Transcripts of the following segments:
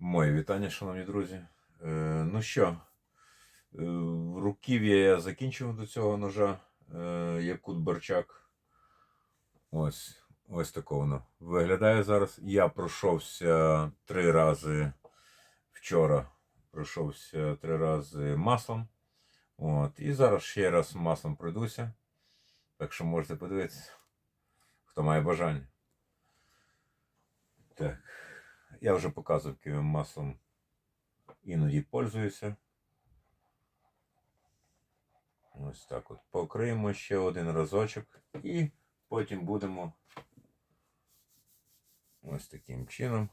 Мої вітання, шановні друзі. Е, ну що, е, руків'я я закінчив до цього ножа, е, Якут Барчак. Ось, ось таке воно виглядає зараз. Я пройшовся три рази вчора. Пройшовся три рази маслом. От, і зараз ще раз маслом пройдуся. Так що можете подивитися, хто має бажання. Так. Я вже показував, маслом іноді пользуюся. Ось так от. Покриємо ще один разочок і потім будемо ось таким чином.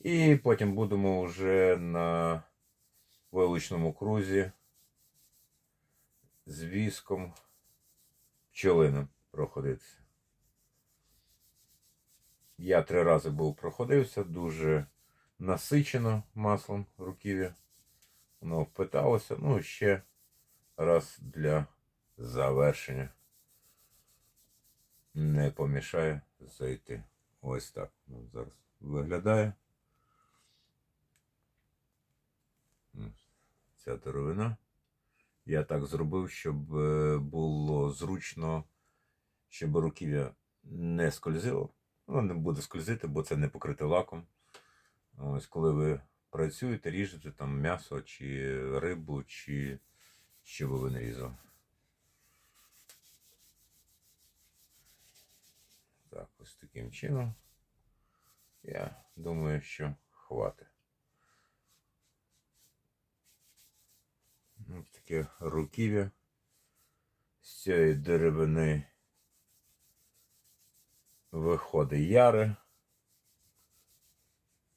І потім будемо вже на вилучному крузі з віском пчелиним проходитися. Я три рази був проходився, дуже насичено маслом руків'я. Воно впиталося. Ну, ще раз для завершення. Не помішає зайти. Ось так. Зараз виглядає. Ця деревина. Я так зробив, щоб е, було зручно, щоб руків'я не скользило. Воно не буде скользити, бо це не покрите лаком. Ось коли ви працюєте, ріжете там м'ясо чи рибу, чи що би ви не різали. Так, ось таким чином. Я думаю, що хватить. Ось таке руків'я з цієї деревини виходить яре,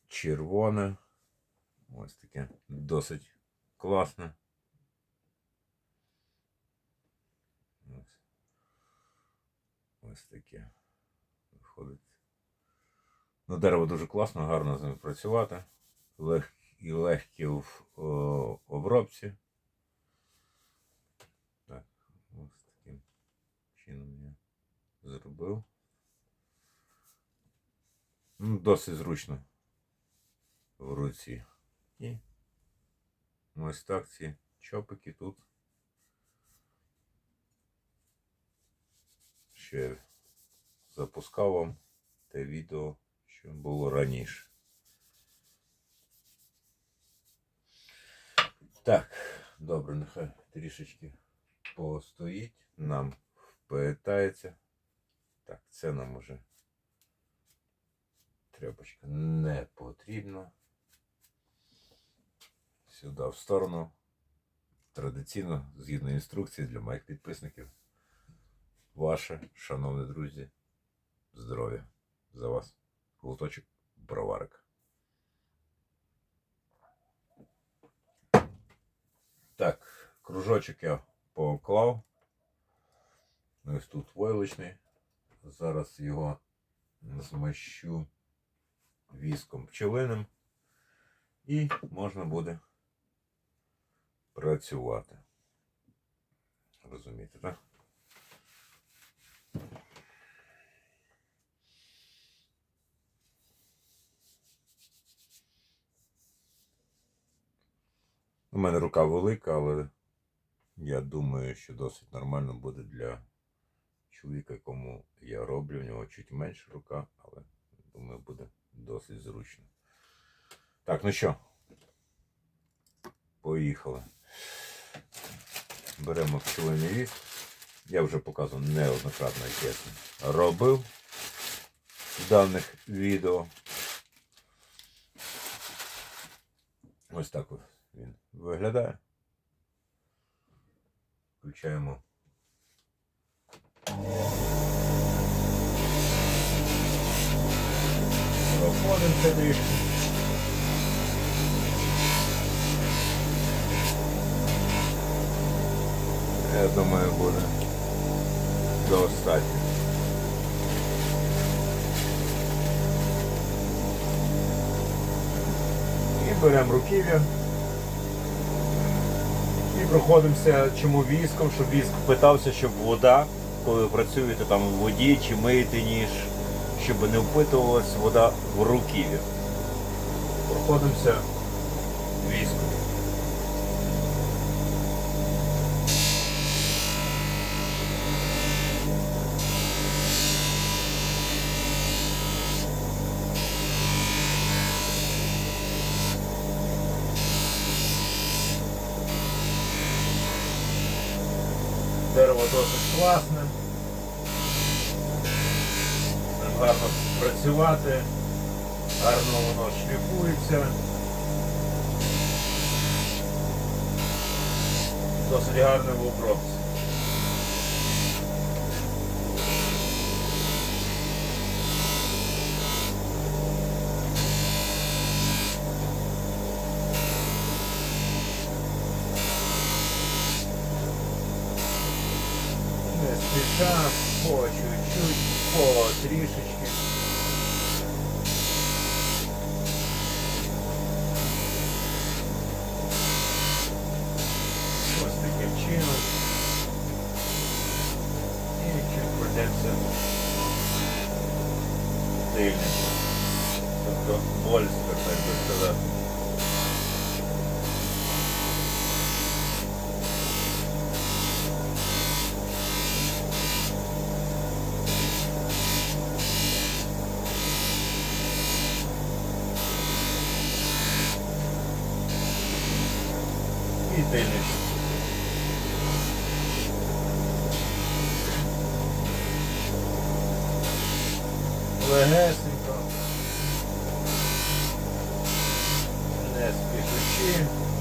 червоне. Ось таке досить класне. Ось, ось таке виходить. Ну, дерево дуже класно, гарно з ним працювати. Лег... І легкі в о, обробці. Так, ось таким чином я зробив. Ну, досить зручно в руці. І ось так ці чопики тут. Ще запускав вам те відео, що було раніше. Так, добре, нехай трішечки постоїть, нам впитається. Так, це нам уже тряпочка не потрібна. Сюди в сторону. Традиційно, згідно інструкції для моїх підписників. Ваше, шановні друзі, здоров'я за вас. Глуточок броварик. Так, кружочок я поклав. Ось тут войлочний. Зараз його змащу віском пчелиним і можна буде працювати. Розумієте, так? У мене рука велика, але я думаю, що досить нормально буде для чоловіка, якому я роблю. У нього чуть менша рука, але думаю, буде досить зручно. Так, ну що, поїхали. Беремо пчелиний віст. Я вже показував неоднократно, як я це робив в даних відео. Ось так ось він виглядає. Включаємо. Проходимося трішки. Я думаю, буде достатньо. І беремо руків'я. І проходимося чому віском, щоб віск питався, щоб вода, коли ви працюєте там в воді чи миєте ніж, щоб не впитувалась вода в руків'я. проходимося військом. Дерево досить класне. Гарно працювати, гарно воно шліфується. Досить гарне в обробці. Не спіша, по чуть-чуть, по трішечки. Ось таким чином. І чуть пройдемося тильніше. Тобто вольська, так би сказати. І тильніше. Легесенько. Не спішучи. Ну,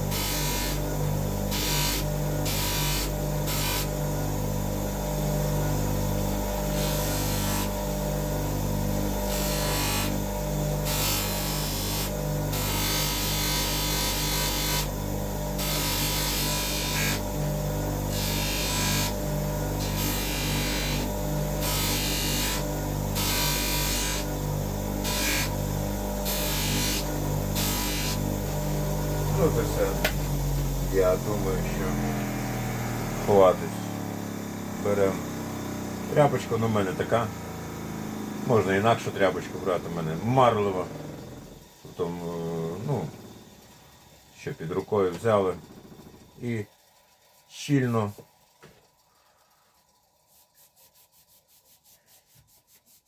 це. Я думаю, що хватить. Беремо тряпочку, ну в мене така. Можна інакшу тряпочку брати, у мене марлева. Потім, е, ну, що під рукою взяли і щільно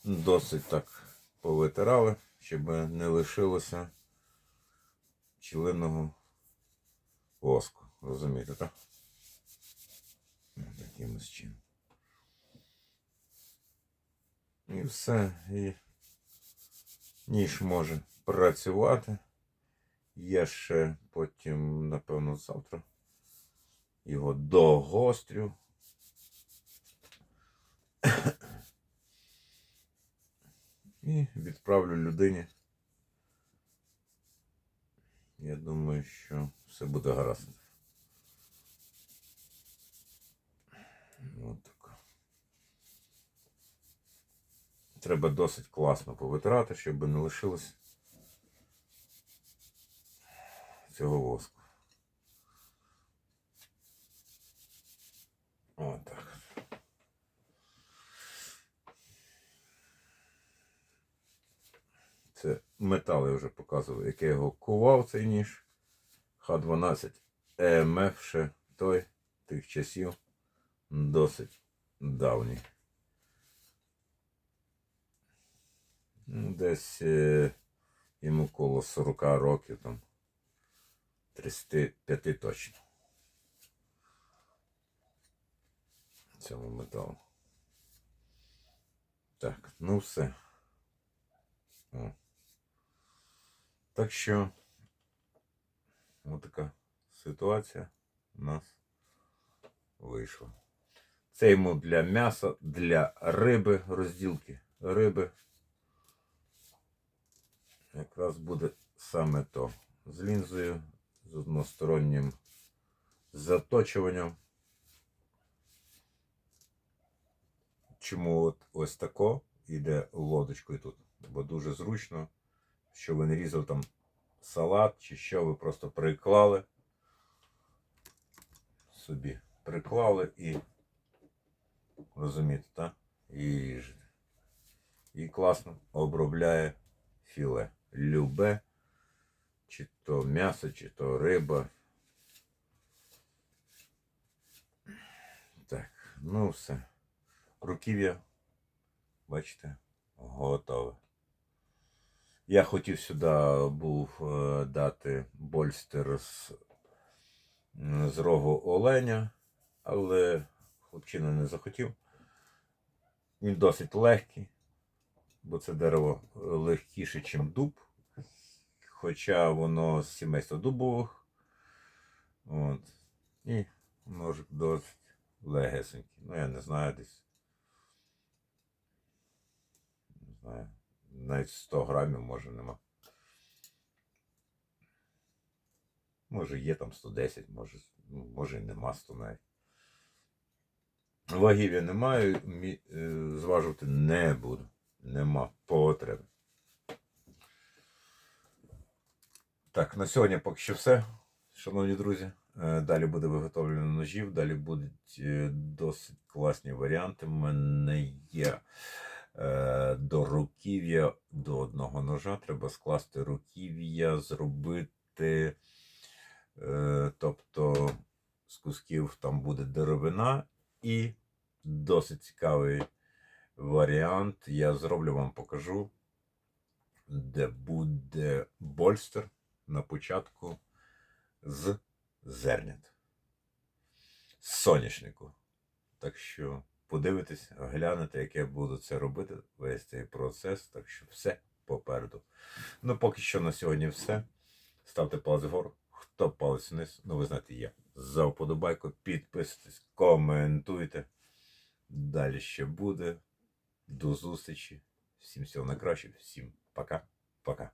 досить так повитирали, щоб не лишилося пчелиного воску. Розумієте, так? Таким ось чином. І все. І ніж може працювати. Я ще потім, напевно, завтра його догострю. І відправлю людині. Я думаю, що все буде гаразд. От так. Треба досить класно повитирати, щоб не лишилось цього воску. Отак. Це метал я вже показував, як я його кував цей ніж. Х12 ЕМФ ще той тих часів досить давній. Ну, Десь е, йому коло 40 років, там 35 точно. Цьому металу. Так, ну все. О. Так що така ситуація у нас вийшла. Це йому для м'яса, для риби, розділки риби. Якраз буде саме то. З лінзою, з одностороннім заточуванням. Чому от ось тако йде лодочкою тут? Бо дуже зручно, що ви не різали там салат чи що, ви просто приклали собі. Приклали і розумієте, так? І ріжете. І класно обробляє філе. Любе Чи то м'ясо, чи то риба. Так, ну все. Руків'я, бачите, готове. Я хотів сюди був е, дати больстер з, з рогу оленя, але хлопчина не захотів. Він досить легкий, бо це дерево легкіше, ніж дуб. Хоча воно з сімейства дубових. От. І ножик досить легесенький. Ну, я не знаю десь. Не знаю. Навіть 100 грамів може нема. Може є там 110, може, ну, може нема 100 навіть. Вагів я не маю, е, зважувати не буду. Нема потреби. Так, на сьогодні поки що все, шановні друзі. Е, Далі буде виготовлено ножів, далі будуть е, досить класні варіанти. У мене є до руків'я до одного ножа. Треба скласти руків'я, зробити. Е, тобто з кусків там буде деревина і досить цікавий варіант. Я зроблю вам покажу, де буде больстер на початку з зернят. З соняшнику. Так що подивитесь, глянете, як я буду це робити, весь цей процес. Так що все попереду. Ну, поки що на сьогодні все. Ставте палець вгору. Хто палець вниз, ну ви знаєте, я. За вподобайку, підписуйтесь, коментуйте. Далі ще буде. До зустрічі. Всім всього найкраще. Всім пока. Пока.